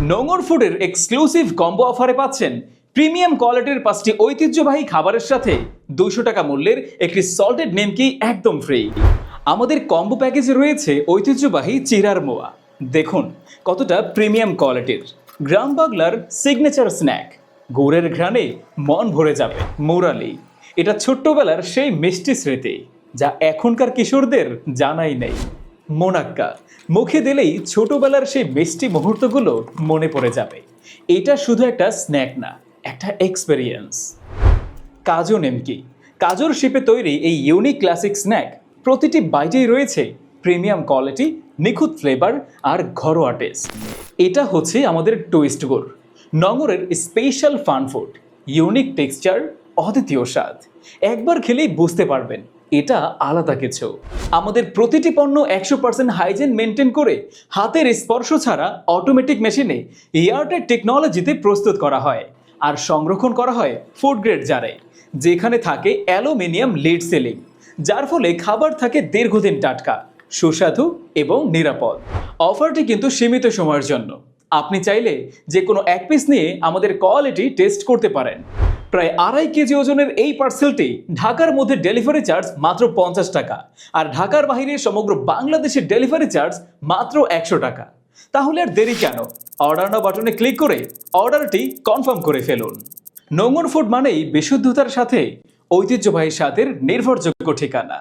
নোংর ফুডের exclusive combo অফারে পাচ্ছেন প্রিমিয়াম কোয়ালিটির পাঁচটি ঐতিহ্যবাহী খাবারের সাথে দুশো টাকা মূল্যের একটি সল্টেড নেমকি একদম ফ্রি আমাদের কম্বো প্যাকেজে রয়েছে ঐতিহ্যবাহী চিরার মোয়া। দেখুন, কতটা প্রিমিয়াম কোয়ালিটির গ্রাম বাংলার সিগনেচার স্ন্যাক গুড়ের ঘ্রাণে মন ভরে যাবে মুরালি। এটা ছোট্টবেলার সেই মিষ্টি স্মৃতি, যা এখনকার কিশোরদের জানাই নেই। মোনাক্কা। মুখে দিলেই ছোটবেলার সেই মিষ্টি মুহূর্তগুলো মনে পড়ে যাবে। এটা শুধু একটা স্ন্যাক না, একটা এক্সপেরিয়েন্স কাজু নেমকি। কাজুর শিপে তৈরি এই ইউনিক ক্লাসিক স্ন্যাক প্রতিটি বাইটেই রয়েছে প্রিমিয়াম কোয়ালিটি নিখুঁত ফ্লেভার আর ঘরোয়া টেস্ট এটা হচ্ছে আমাদের টুইস্ট গুড়। নগরের special fun food unique texture অদ্বিতীয় স্বাদ। একবার খেলেই বুঝতে পারবেন এটা আলাদা কিছু। আমাদের প্রতিটি পণ্য একশো পার্সেন্ট হাইজেন মেনটেন করে হাতের স্পর্শ ছাড়া অটোমেটিক মেশিনে এয়ারটেক টেকনোলজিতে প্রস্তুত করা হয় আর সংরক্ষণ করা হয় ফুড গ্রেড জারে, যেখানে থাকে অ্যালুমিনিয়াম লিড সেলিং যার ফলে খাবার থাকে দীর্ঘদিন টাটকা, সুস্বাদু এবং নিরাপদ। অফারটি কিন্তু সীমিত সময়ের জন্য। আপনি চাইলে যে কোনো এক পিস নিয়ে আমাদের কোয়ালিটি টেস্ট করতে পারেন। প্রায় আড়াই কেজি ওজনের এই পার্সেলটি ঢাকার মধ্যে ডেলিভারি চার্জ মাত্র পঞ্চাশ টাকা। আর ঢাকার বাহিরে সমগ্র বাংলাদেশের ডেলিভারি চার্জ মাত্র একশো টাকা। তাহলে আর দেরি কেন? অর্ডার নাও বাটনে ক্লিক করে অর্ডারটি কনফার্ম করে ফেলুন। নোংর ফুড মানেই বিশুদ্ধতার সাথে ঐতিহ্যবাহী স্বাদের নির্ভরযোগ্য ঠিকানা।